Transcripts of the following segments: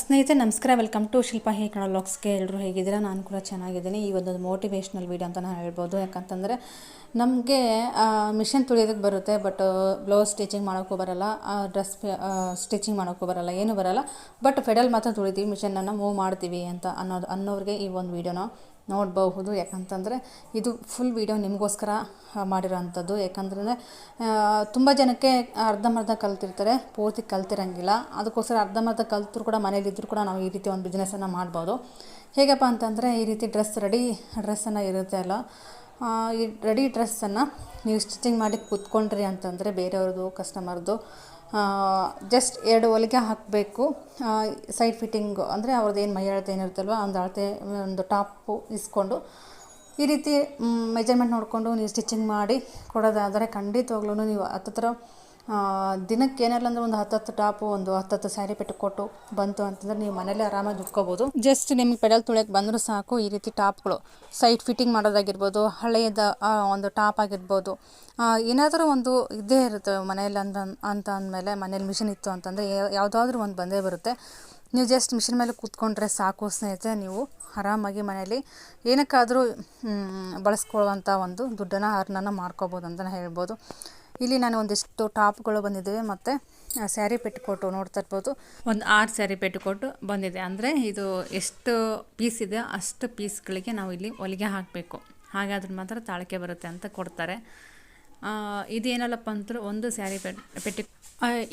ಸ್ನೇಹಿತರೆ, ನಮಸ್ಕಾರ. Welcome to Shilpa ಹೇ ಕನ್ನಡ ಲಾಕ್ಸ್ಗೆ ಎಲ್ಲರೂ ಹೇಗಿದ್ದೀರಾ? ನಾನು ಕೂಡ ಚೆನ್ನಾಗಿದ್ದೀನಿ. ಈ ಒಂದು ಮೋಟಿವೇಶ್ನಲ್ ವೀಡಿಯೋ ಅಂತ ನಾನು ಹೇಳ್ಬೋದು. ಯಾಕಂತಂದರೆ, ನಮಗೆ ಮಿಷನ್ ತುಳಿಯೋದಕ್ಕೆ ಬರುತ್ತೆ ಬಟ್ ಬ್ಲೌಸ್ ಸ್ಟಿಚಿಂಗ್ ಮಾಡೋಕ್ಕೂ ಬರಲ್ಲ ಡ್ರೆಸ್ ಸ್ಟಿಚಿಂಗ್ ಮಾಡೋಕ್ಕೂ ಬರಲ್ಲ, ಏನೂ ಬರಲ್ಲ. ಬಟ್ ಫೆಡಲ್ ಮಾತ್ರ ತುಳಿತೀವಿ ಮಿಷನನ್ನು ಮೂವ್ ಮಾಡ್ತೀವಿ ಅಂತ ಅನ್ನೋದು ಅನ್ನೋರಿಗೆ ಈ ಒಂದು ವೀಡಿಯೋನ ನೋಡಬಹುದು. ಯಾಕಂತಂದರೆ ಇದು ಫುಲ್ ವೀಡಿಯೋ ನಿಮಗೋಸ್ಕರ ಮಾಡಿರೋಂಥದ್ದು. ಯಾಕಂದ್ರೆ ತುಂಬ ಜನಕ್ಕೆ ಅರ್ಧಂಬರ್ಧ ಕಲ್ತಿರ್ತಾರೆ. ಪೂರ್ತಿ ಕಲ್ತಿರಂಗಿಲ್ಲ. ಅದಕ್ಕೋಸ್ಕರ ಅರ್ಧಂಬರ್ಧ ಕಲ್ತರು ಕೂಡ ಮನೇಲಿದ್ದರೂ ಕೂಡ ನಾವು ಈ ರೀತಿ ಒಂದು ಬಿಸ್ನೆಸ್ಸನ್ನು ಮಾಡ್ಬೋದು. ಹೇಗಪ್ಪ ಅಂತಂದರೆ, ಈ ರೀತಿ ಡ್ರೆಸ್ ರೆಡಿ ಡ್ರೆಸ್ಸನ್ನು ಇರುತ್ತೆ ಅಲ್ಲ. ಈ ರೆಡಿ ಡ್ರೆಸ್ಸನ್ನು ನೀವು ಸ್ಟಿಚಿಂಗ್ ಮಾಡಿ ಕೂತ್ಕೊಂಡ್ರಿ ಅಂತಂದರೆ ಬೇರೆಯವ್ರದ್ದು ಕಸ್ಟಮರ್ದು ಜಸ್ಟ್ ಎರಡು ಹೊಲಿಗೆ ಹಾಕಬೇಕು. ಸೈಡ್ ಫಿಟ್ಟಿಂಗು ಅಂದರೆ ಅವ್ರದ್ದು ಏನು ಮೈ ಅಳತೆ ಏನಿರುತ್ತಲ್ವ ಒಂದು ಅಳತೆ, ಒಂದು ಟಾಪು ಇಸ್ಕೊಂಡು ಈ ರೀತಿ ಮೆಜರ್ಮೆಂಟ್ ನೋಡಿಕೊಂಡು ನೀವು ಸ್ಟಿಚಿಂಗ್ ಮಾಡಿ ಕೊಡೋದಾದರೆ ಖಂಡಿತವಾಗ್ಲೂ ನೀವು ಹತ್ತತ್ರ ದಿನಕ್ಕೆ ಏನಿಲ್ಲ ಅಂದ್ರೆ ಒಂದು ಹತ್ತತ್ತು ಟಾಪು, ಒಂದು ಹತ್ತತ್ತು ಸ್ಯಾರಿ ಪೆಟ್ಟು ಕೊಟ್ಟು ಬಂತು ಅಂತಂದ್ರೆ ನೀವು ಮನೇಲಿ ಆರಾಮಾಗಿ ದುಡ್ಕೋಬೋದು ಜಸ್ಟ್ ನಿಮಗೆ ಪೆಡಲ್ ತುಳಿಯಕ್ಕೆ ಬಂದರೂ ಸಾಕು, ಈ ರೀತಿ ಟಾಪ್ಗಳು. ಸೈಡ್ ಫಿಟ್ಟಿಂಗ್ ಮಾಡೋದಾಗಿರ್ಬೋದು ಹಳೆಯದ ಒಂದು ಟಾಪ್ ಆಗಿರ್ಬೋದು. ಏನಾದರೂ ಒಂದು ಇದ್ದೇ ಇರುತ್ತೆ ಮನೆಯಲ್ಲಿ ಅಂತ ಅಂತ ಅಂದಮೇಲೆ ಮನೇಲಿ ಮಿಷಿನ್ ಇತ್ತು ಅಂತಂದರೆ ಯಾವುದಾದ್ರೂ ಒಂದು ಬಂದೇ ಬರುತ್ತೆ. ನೀವು ಜಸ್ಟ್ ಮಿಷಿನ್ ಮೇಲೆ ಕೂತ್ಕೊಂಡ್ರೆ ಸಾಕು ಸ್ನೇಹಿತರೆ, ನೀವು ಆರಾಮಾಗಿ ಮನೆಯಲ್ಲಿ ಏನಕ್ಕಾದರೂ ಬಳಸ್ಕೊಳ್ಳುವಂಥ ಒಂದು ದುಡ್ಡನ್ನು ಅರ್ನನ್ನು ಮಾಡ್ಕೋಬೋದು ಅಂತಲೇ ಹೇಳ್ಬೋದು. ಇಲ್ಲಿ ನಾನು ಒಂದಿಷ್ಟು ಟಾಪ್ಗಳು ಬಂದಿದ್ದೇವೆ ಮತ್ತು ಸ್ಯಾರಿ ಪೆಟ್ಟಿಕೋಟು ನೋಡ್ತಾ ಇರ್ಬೋದು. ಒಂದು ಆರು ಸ್ಯಾರಿ ಪೆಟ್ಟಿಕೋಟು ಬಂದಿದೆ. ಅಂದರೆ ಇದು ಎಷ್ಟು ಪೀಸ್ ಇದೆ, ಅಷ್ಟು ಪೀಸ್ಗಳಿಗೆ ನಾವು ಇಲ್ಲಿ ಹೊಲಿಗೆ ಹಾಕಬೇಕು. ಹಾಗಾದ್ರೆ ಮಾತ್ರ ತಾಳಿಕೆ ಬರುತ್ತೆ ಅಂತ ಕೊಡ್ತಾರೆ. ಇದೇನಲ್ಲಪ್ಪ ಅಂದ್ರೆ ಒಂದು ಸ್ಯಾರಿ ಪೆಟ್, ಪೆಟ್ಟಿ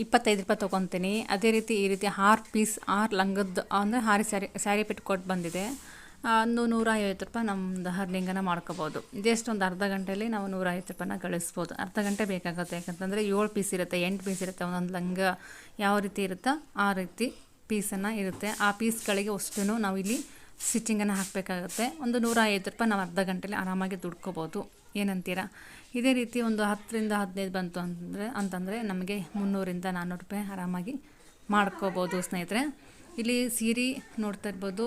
ಇಪ್ಪತ್ತೈದು ರೂಪಾಯಿ ತೊಗೊತೀನಿ. ಅದೇ ರೀತಿ ಈ ರೀತಿ ಆರು ಪೀಸ್ ಆರು ಲಂಗದ್ದು, ಅಂದರೆ ಆರು ಸ್ಯಾರಿ ಸ್ಯಾರಿ ಪೆಟ್ಕೋಟ್ ಬಂದಿದೆ. ಒಂದು ನೂರ ಐವತ್ತು ರೂಪಾಯಿ ನಮ್ಮದು ಹರ್ನಿಂಗನ್ನು ಮಾಡ್ಕೋಬೋದು. ಜಸ್ಟ್ ಒಂದು ಅರ್ಧ ಗಂಟೆಯಲ್ಲಿ ನಾವು ನೂರೈವತ್ತು ರೂಪಾಯಿನ ಗಳಿಸ್ಬೋದು. ಅರ್ಧ ಗಂಟೆ ಬೇಕಾಗುತ್ತೆ. ಯಾಕಂತಂದರೆ ಏಳು ಪೀಸ್ ಇರುತ್ತೆ, ಎಂಟು ಪೀಸ್ ಇರುತ್ತೆ, ಒಂದೊಂದು ಲಂಗ ಯಾವ ರೀತಿ ಇರುತ್ತೋ ಆ ರೀತಿ ಪೀಸನ್ನು ಇರುತ್ತೆ. ಆ ಪೀಸ್ಗಳಿಗೆ ಅಷ್ಟು ನಾವು ಇಲ್ಲಿ ಸ್ಟಿಚಿಂಗನ್ನು ಹಾಕಬೇಕಾಗುತ್ತೆ. ಒಂದು ನೂರ ಐವತ್ತು ರೂಪಾಯಿ ನಾವು ಅರ್ಧ ಗಂಟೆಲಿ ಆರಾಮಾಗಿ ದುಡ್ಕೋಬೋದು. ಏನಂತೀರಾ? ಇದೇ ರೀತಿ ಒಂದು ಹತ್ತರಿಂದ ಹದಿನೈದು ಬಂತು ಅಂತಂದರೆ ಅಂತಂದರೆ ನಮಗೆ ಮುನ್ನೂರಿಂದ ನಾನ್ನೂರು ರೂಪಾಯಿ ಆರಾಮಾಗಿ ಮಾಡ್ಕೋಬೋದು ಸ್ನೇಹಿತರೆ. ಇಲ್ಲಿ ಸೀರೆ ನೋಡ್ತಾ ಇರ್ಬೋದು.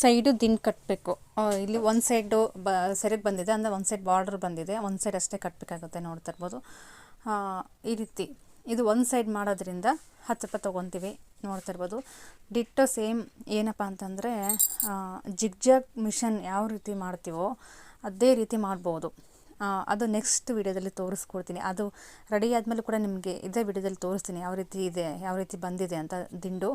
ಸೈಡು ದಿಂಡು ಕಟ್ಟಬೇಕು ಇಲ್ಲಿ ಒಂದು ಸೈಡು ಬ, ಸೆರೆಗೆ ಬಂದಿದೆ, ಅಂದರೆ ಒಂದು ಸೈಡ್ ಬಾರ್ಡ್ರ್ ಬಂದಿದೆ, ಒಂದು ಸೈಡ್ ಅಷ್ಟೇ ಕಟ್ಟಬೇಕಾಗುತ್ತೆ ನೋಡ್ತಾ ಇರ್ಬೋದು ಈ ರೀತಿ. ಇದು ಒಂದು ಸೈಡ್ ಮಾಡೋದ್ರಿಂದ ಹತ್ತು ರೂಪಾಯಿ ತೊಗೊತೀವಿ ನೋಡ್ತಾ ಇರ್ಬೋದು ಡಿಟ್ಟೋ ಸೇಮ್ ಏನಪ್ಪ ಅಂತಂದರೆ ಜಿಗ್ಜಾಗ್ ಮಿಷನ್ ಯಾವ ರೀತಿ ಮಾಡ್ತೀವೋ ಅದೇ ರೀತಿ ಮಾಡ್ಬೋದು. ಅದು ನೆಕ್ಸ್ಟ್ ವಿಡಿಯೋದಲ್ಲಿ ತೋರಿಸ್ಕೊಡ್ತೀನಿ. ಅದು ರೆಡಿ ಆದಮೇಲೆ ಕೂಡ ನಿಮಗೆ ಇದೇ ವಿಡಿಯೋದಲ್ಲಿ ತೋರಿಸ್ತೀನಿ, ಯಾವ ರೀತಿ ಇದೆ, ಯಾವ ರೀತಿ ಬಂದಿದೆ ಅಂತ ದಿಂಡು.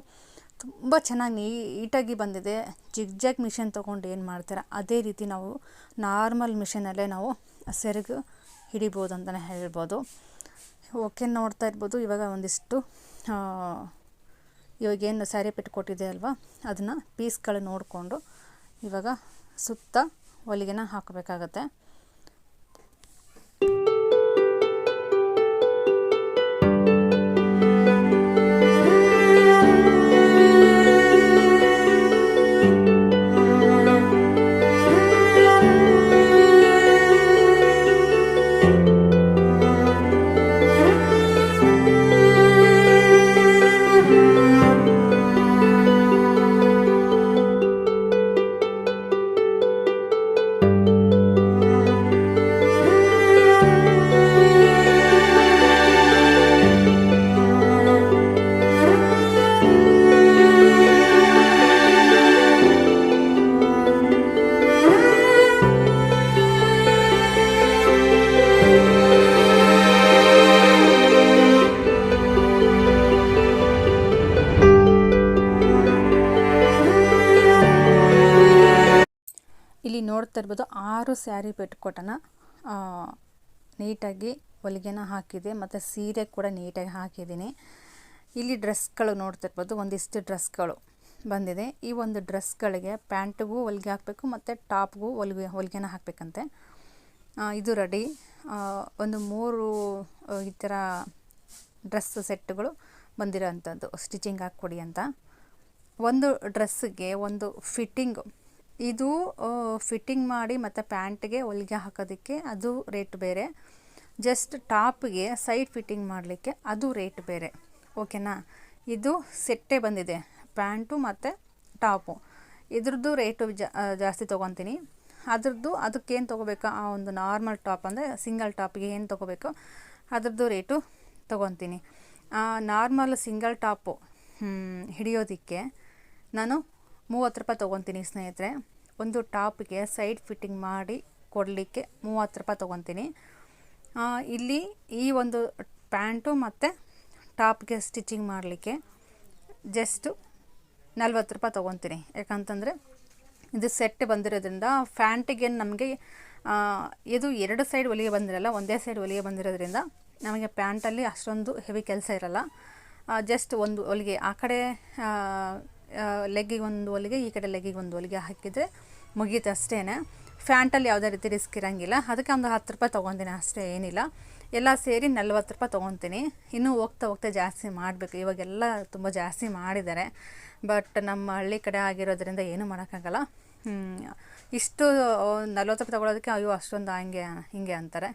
ತುಂಬ ಚೆನ್ನಾಗಿ ನೀಟಾಗಿ ಬಂದಿದೆ. ಜಿಗ್ಜಾಗ್ ಮಿಷನ್ ತೊಗೊಂಡು ಏನು ಮಾಡ್ತೀರ? ಅದೇ ರೀತಿ ನಾವು ನಾರ್ಮಲ್ ಮಿಷನಲ್ಲೇ ನಾವು ಸೆರಗು ಹಿಡಿಬೋದು ಅಂತಲೇ ಹೇಳ್ಬೋದು. ಓಕೆ, ನೋಡ್ತಾ ಇರ್ಬೋದು. ಇವಾಗ ಒಂದಿಷ್ಟು ಇವಾಗ ಇವಾಗೇನು ಸ್ಯಾರಿ ಪೆಟ್ಟು ಕೊಟ್ಟಿದೆ ಅಲ್ವಾ? ಅದನ್ನು ಪೀಸ್ಗಳು ನೋಡಿಕೊಂಡು ಇವಾಗ ಸುತ್ತ ಹೊಲಿಗೆನ ಹಾಕಬೇಕಾಗತ್ತೆ. ಇಲ್ಲಿ ನೋಡ್ತಾ ಇರ್ಬೋದು ಆರು ಸ್ಯಾರಿ ಪೆಟ್ಕೋಟನ ನೀಟಾಗಿ ಹೊಲಿಗೆನ ಹಾಕಿದೆ ಮತ್ತು ಸೀರೆ ಕೂಡ ನೀಟಾಗಿ ಹಾಕಿದ್ದೀನಿ. ಇಲ್ಲಿ ಡ್ರೆಸ್ಗಳು ನೋಡ್ತಾ ಇರ್ಬೋದು, ಒಂದಿಷ್ಟು ಡ್ರೆಸ್ಗಳು ಬಂದಿದೆ. ಈ ಒಂದು ಡ್ರೆಸ್ಗಳಿಗೆ ಪ್ಯಾಂಟ್ಗೂ ಹೊಲಿಗೆ ಹಾಕಬೇಕು ಮತ್ತು ಟಾಪ್ಗೂ ಹೊಲಿಗೆ, ಹೊಲಿಗೆನ ಹಾಕಬೇಕಂತೆ. ಇದು ರೆಡಿ. ಒಂದು ಮೂರು ಈ ಥರ ಡ್ರೆಸ್ ಸೆಟ್ಗಳು ಬಂದಿರೋ ಅಂಥದ್ದು ಸ್ಟಿಚಿಂಗ್ ಹಾಕ್ಕೊಡಿ ಅಂತ. ಒಂದು ಡ್ರೆಸ್ಸಿಗೆ ಒಂದು ಫಿಟ್ಟಿಂಗ್ ಇದು ಫಿಟ್ಟಿಂಗ್ ಮಾಡಿ ಮತ್ತು ಪ್ಯಾಂಟ್ಗೆ ಹೊಲಿಗೆ ಹಾಕೋದಕ್ಕೆ ಅದು ರೇಟ್ ಬೇರೆ. ಜಸ್ಟ್ ಟಾಪ್ಗೆ ಸೈಡ್ ಫಿಟ್ಟಿಂಗ್ ಮಾಡಲಿಕ್ಕೆ ಅದು ರೇಟ್ ಬೇರೆ. ಓಕೆನಾ ಇದು ಸೆಟ್ಟೇ ಬಂದಿದೆ. ಪ್ಯಾಂಟು ಮತ್ತು ಟಾಪು. ಇದ್ರದ್ದು ರೇಟು ಜಾಸ್ತಿ ತೊಗೊತೀನಿ. ಅದ್ರದ್ದು ಅದಕ್ಕೇನು ತೊಗೋಬೇಕು? ಆ, ಒಂದು ನಾರ್ಮಲ್ ಟಾಪ್ ಅಂದರೆ ಸಿಂಗಲ್ ಟಾಪ್ಗೆ ಏನು ತೊಗೋಬೇಕು? ಅದ್ರದ್ದು ರೇಟು ತೊಗೊತೀನಿ. ನಾರ್ಮಲ್ ಸಿಂಗಲ್ ಟಾಪು ಹಿಡಿಯೋದಕ್ಕೆ ನಾನು ಮೂವತ್ತು ರೂಪಾಯಿ ತೊಗೊತೀನಿ ಸ್ನೇಹಿತರೆ. ಒಂದು ಟಾಪ್ಗೆ ಸೈಡ್ ಫಿಟ್ಟಿಂಗ್ ಮಾಡಿ ಕೊಡಲಿಕ್ಕೆ ಮೂವತ್ತು ರೂಪಾಯಿ ತೊಗೊತೀನಿ. ಇಲ್ಲಿ ಈ ಒಂದು ಪ್ಯಾಂಟು ಮತ್ತು ಟಾಪ್ಗೆ ಸ್ಟಿಚಿಂಗ್ ಮಾಡಲಿಕ್ಕೆ ಜಸ್ಟು ನಲ್ವತ್ತು ರೂಪಾಯಿ ತೊಗೊತೀನಿ. ಯಾಕಂತಂದರೆ ಇದು ಸೆಟ್ ಬಂದಿರೋದ್ರಿಂದ ಫ್ಯಾಂಟಿಗೆ ನಮಗೆ ಇದು ಎರಡು ಸೈಡ್ ಒಲಿಗೆ ಬಂದಿರಲ್ಲ, ಒಂದೇ ಸೈಡ್ ಒಲಿಗೆ ಬಂದಿರೋದ್ರಿಂದ ನಮಗೆ ಪ್ಯಾಂಟಲ್ಲಿ ಅಷ್ಟೊಂದು ಹೆವಿ ಕೆಲಸ ಇರಲ್ಲ. ಜಸ್ಟ್ ಒಂದು ಹೊಲಿಗೆ ಆ ಕಡೆ ಲೆಗ್ಗಿಗೆ ಒಂದು ಹೊಲಿಗೆ, ಈ ಕಡೆ ಲೆಗ್ಗಿಗೆ ಒಂದು ಹೊಲಿಗೆ ಹಾಕಿದರೆ ಮುಗೀತು ಅಷ್ಟೇ ಫ್ಯಾಂಟಲ್ಲಿ ಯಾವುದೇ ರೀತಿ ರಿಸ್ಕ್ ಇರೋಂಗಿಲ್ಲ. ಅದಕ್ಕೆ ಒಂದು ಹತ್ತು ರೂಪಾಯಿ ತೊಗೊತೀನಿ ಅಷ್ಟೇ, ಏನಿಲ್ಲ. ಎಲ್ಲ ಸೇರಿ ನಲ್ವತ್ತು ರೂಪಾಯಿ ತೊಗೊತೀನಿ. ಇನ್ನೂ ಹೋಗ್ತಾ ಹೋಗ್ತಾ ಜಾಸ್ತಿ ಮಾಡಬೇಕು. ಇವಾಗೆಲ್ಲ ತುಂಬ ಜಾಸ್ತಿ ಮಾಡಿದ್ದಾರೆ. ಬಟ್ ನಮ್ಮ ಹಳ್ಳಿ ಕಡೆ ಆಗಿರೋದ್ರಿಂದ ಏನೂ ಮಾಡೋಕ್ಕಾಗಲ್ಲ. ಇಷ್ಟು ನಲ್ವತ್ತು ರೂಪಾಯಿ ತೊಗೊಳೋದಕ್ಕೆ ಅಯ್ಯೋ, ಅಷ್ಟೊಂದು ಹಂಗೆ, ಹಿಂಗೆ ಅಂತಾರೆ.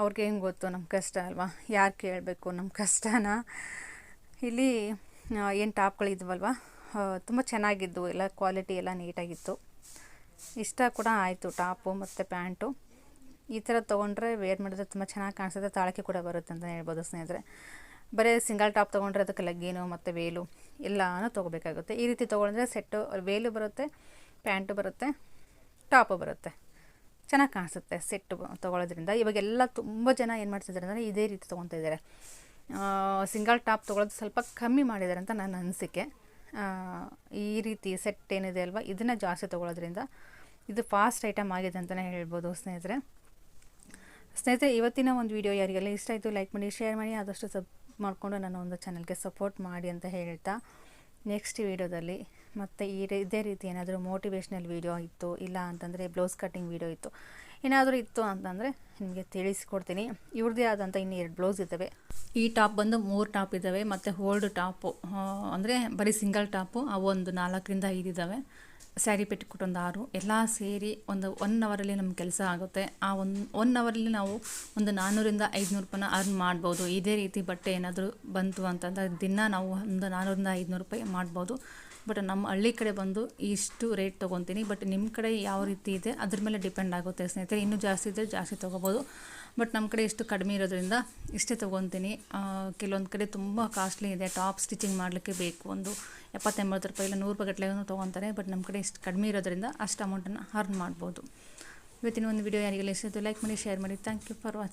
ಅವ್ರಿಗೆ ಹೆಂಗೆ ಗೊತ್ತು, ನಮ್ಮ ಕಷ್ಟ ಅಲ್ವಾ? ಯಾರು ಕೇಳಬೇಕು, ನಮ್ಮ ಕಷ್ಟನ? ಇಲ್ಲಿ ಏನು ಟಾಪ್ಗಳಿದ್ವಲ್ವ ತುಂಬ ಚೆನ್ನಾಗಿದ್ದವು ಎಲ್ಲ ಕ್ವಾಲಿಟಿ ಎಲ್ಲ ನೀಟಾಗಿತ್ತು. ಇಷ್ಟ ಕೂಡ ಆಯಿತು, ಟಾಪು ಮತ್ತು ಪ್ಯಾಂಟು. ಈ ಥರ ತೊಗೊಂಡ್ರೆ ವೇರ್ ಮಾಡಿದ್ರೆ ತುಂಬ ಚೆನ್ನಾಗಿ ಕಾಣಿಸುತ್ತೆ. ತಾಳಕ್ಕೆ ಕೂಡ ಬರುತ್ತೆ ಅಂತ ಹೇಳ್ಬೋದು ಸ್ನೇಹಿತರೆ. ಬರೀ ಸಿಂಗಲ್ ಟಾಪ್ ತೊಗೊಂಡ್ರೆ ಅದಕ್ಕೆ ಲಗ್ಗಿನು ಮತ್ತು ವೇಲು ಎಲ್ಲನೂ ತೊಗೋಬೇಕಾಗುತ್ತೆ. ಈ ರೀತಿ ತೊಗೊಂಡ್ರೆ ಸೆಟ್ಟು ವೇಲು ಬರುತ್ತೆ, ಪ್ಯಾಂಟು ಬರುತ್ತೆ, ಟಾಪು ಬರುತ್ತೆ. ಚೆನ್ನಾಗಿ ಕಾಣಿಸುತ್ತೆ ಸೆಟ್ಟು ತೊಗೊಳೋದ್ರಿಂದ ಇವಾಗೆಲ್ಲ ತುಂಬ ಜನ ಏನು ಮಾಡ್ತಿದ್ದಾರೆ ಅಂದರೆ ಇದೇ ರೀತಿ ತೊಗೊತಾ ಇದ್ದಾರೆ. ಸಿಂಗಲ್ ಟಾಪ್ ತೊಗೊಳೋದು ಸ್ವಲ್ಪ ಕಮ್ಮಿ ಮಾಡಿದ್ದಾರೆ ಅಂತ ನನ್ನ ಅನಿಸಿಕೆ. ಈ ರೀತಿ ಸೆಟ್ ಏನಿದೆ ಅಲ್ವಾ, ಇದನ್ನು ಜಾಸ್ತಿ ತೊಗೊಳೋದ್ರಿಂದ ಇದು ಫಾಸ್ಟ್ ಐಟಮ್ ಆಗಿದೆ ಅಂತಲೇ ಹೇಳ್ಬೋದು ಸ್ನೇಹಿತರೆ. ಸ್ನೇಹಿತರೆ, ಇವತ್ತಿನ ಒಂದು ವಿಡಿಯೋ ಯಾರಿಗೆಲ್ಲ ಇಷ್ಟ ಆಯಿತು ಲೈಕ್ ಮಾಡಿ ಶೇರ್ ಮಾಡಿ, ಆದಷ್ಟು ಸಬ್ ಮಾಡಿಕೊಂಡು ನನ್ನ ಒಂದು ಚಾನಲ್ಗೆ ಸಪೋರ್ಟ್ ಮಾಡಿ ಅಂತ ಹೇಳ್ತಾ ನೆಕ್ಸ್ಟ್ ವಿಡಿಯೋದಲ್ಲಿ ಮತ್ತು ಈ ಇದೇ ರೀತಿ ಏನಾದರೂ ಮೋಟಿವೇಶ್ನಲ್ ವೀಡಿಯೋ ಇತ್ತು, ಇಲ್ಲ ಅಂತಂದರೆ ಬ್ಲೌಸ್ ಕಟ್ಟಿಂಗ್ ವೀಡಿಯೋ ಇತ್ತು. ಏನಾದರೂ ಇತ್ತು ಅಂತಂದರೆ ನಿಮಗೆ ತಿಳಿಸ್ಕೊಡ್ತೀನಿ. ಇವ್ರದ್ದೇ ಆದಂಥ ಇನ್ನು ಎರಡು ಬ್ಲೌಸ್ ಇದ್ದಾವೆ. ಈ ಟಾಪ್ ಬಂದು ಮೂರು ಟಾಪ್ ಇದ್ದಾವೆ, ಮತ್ತು ಹೋಲ್ಡ್ ಟಾಪು ಅಂದರೆ ಬರೀ ಸಿಂಗಲ್ ಟಾಪು, ಅವು ಒಂದು ನಾಲ್ಕರಿಂದ ಐದು ಇದ್ದಾವೆ. ಸ್ಯಾರಿ ಪೆಟ್ಟಿಕೊಟ್ಟು ಒಂದು ಆರು. ಎಲ್ಲ ಸೇರಿ ಒಂದು ಒನ್ ಅವರಲ್ಲಿ ನಮ್ಮ ಕೆಲಸ ಆಗುತ್ತೆ. ಆ ಒಂದು ಒನ್ ಅವರಲ್ಲಿ ನಾವು ಒಂದು ನಾನ್ನೂರಿಂದ ಐದುನೂರು ರೂಪಾಯಿನ ಅರ್ನ್ ಮಾಡ್ಬೋದು. ಇದೇ ರೀತಿ ಬಟ್ಟೆ ಏನಾದರೂ ಬಂತು ಅಂತಂದರೆ ದಿನ ನಾವು ಒಂದು ನಾನ್ನೂರಿಂದ ಐದುನೂರು ರೂಪಾಯಿ ಮಾಡ್ಬೋದು. ಬಟ್ ನಮ್ಮ ಹಳ್ಳಿ ಕಡೆ ಬಂದು ಇಷ್ಟು ರೇಟ್ ತೊಗೊತೀನಿ. ಬಟ್ ನಿಮ್ಮ ಕಡೆ ಯಾವ ರೀತಿ ಇದೆ, ಅದ್ರ ಮೇಲೆ ಡಿಪೆಂಡ್ ಆಗುತ್ತೆ ಸ್ನೇಹಿತರೆ. ಇನ್ನೂ ಜಾಸ್ತಿ ಇದ್ದರೆ ಜಾಸ್ತಿ ತೊಗೋಬೋದು. ಬಟ್ ನಮ್ಮ ಕಡೆ ಇಷ್ಟು ಕಡಿಮೆ ಇರೋದ್ರಿಂದ ಇಷ್ಟೇ ತೊಗೊತೀನಿ. ಕೆಲವೊಂದು ಕಡೆ ತುಂಬ ಕಾಸ್ಟ್ಲಿ ಇದೆ. ಟಾಪ್ ಸ್ಟಿಚಿಂಗ್ ಮಾಡಲಿಕ್ಕೆ ಬೇಕು. ಒಂದು ಎಪ್ಪತ್ತೆಂಬತ್ತು ರೂಪಾಯಿ ಇಲ್ಲ ನೂರು ರೂಪಾಯಿ ಗಟ್ಟಲೆನೂ ತೊಗೊತಾರೆ. ಬಟ್ ನಮ್ಮ ಕಡೆ ಇಷ್ಟು ಕಡಿಮೆ ಇರೋದ್ರಿಂದ ಅಷ್ಟು ಅಮೌಂಟನ್ನು ಅರ್ನ್ ಮಾಡ್ಬೋದು. ಇವತ್ತಿನ ಒಂದು ವಿಡಿಯೋ ಯಾರಿಗೆಲ್ಲ ಇಷ್ಟ ಲೈಕ್ ಮಾಡಿ ಶೇರ್ ಮಾಡಿ. Thank you for watching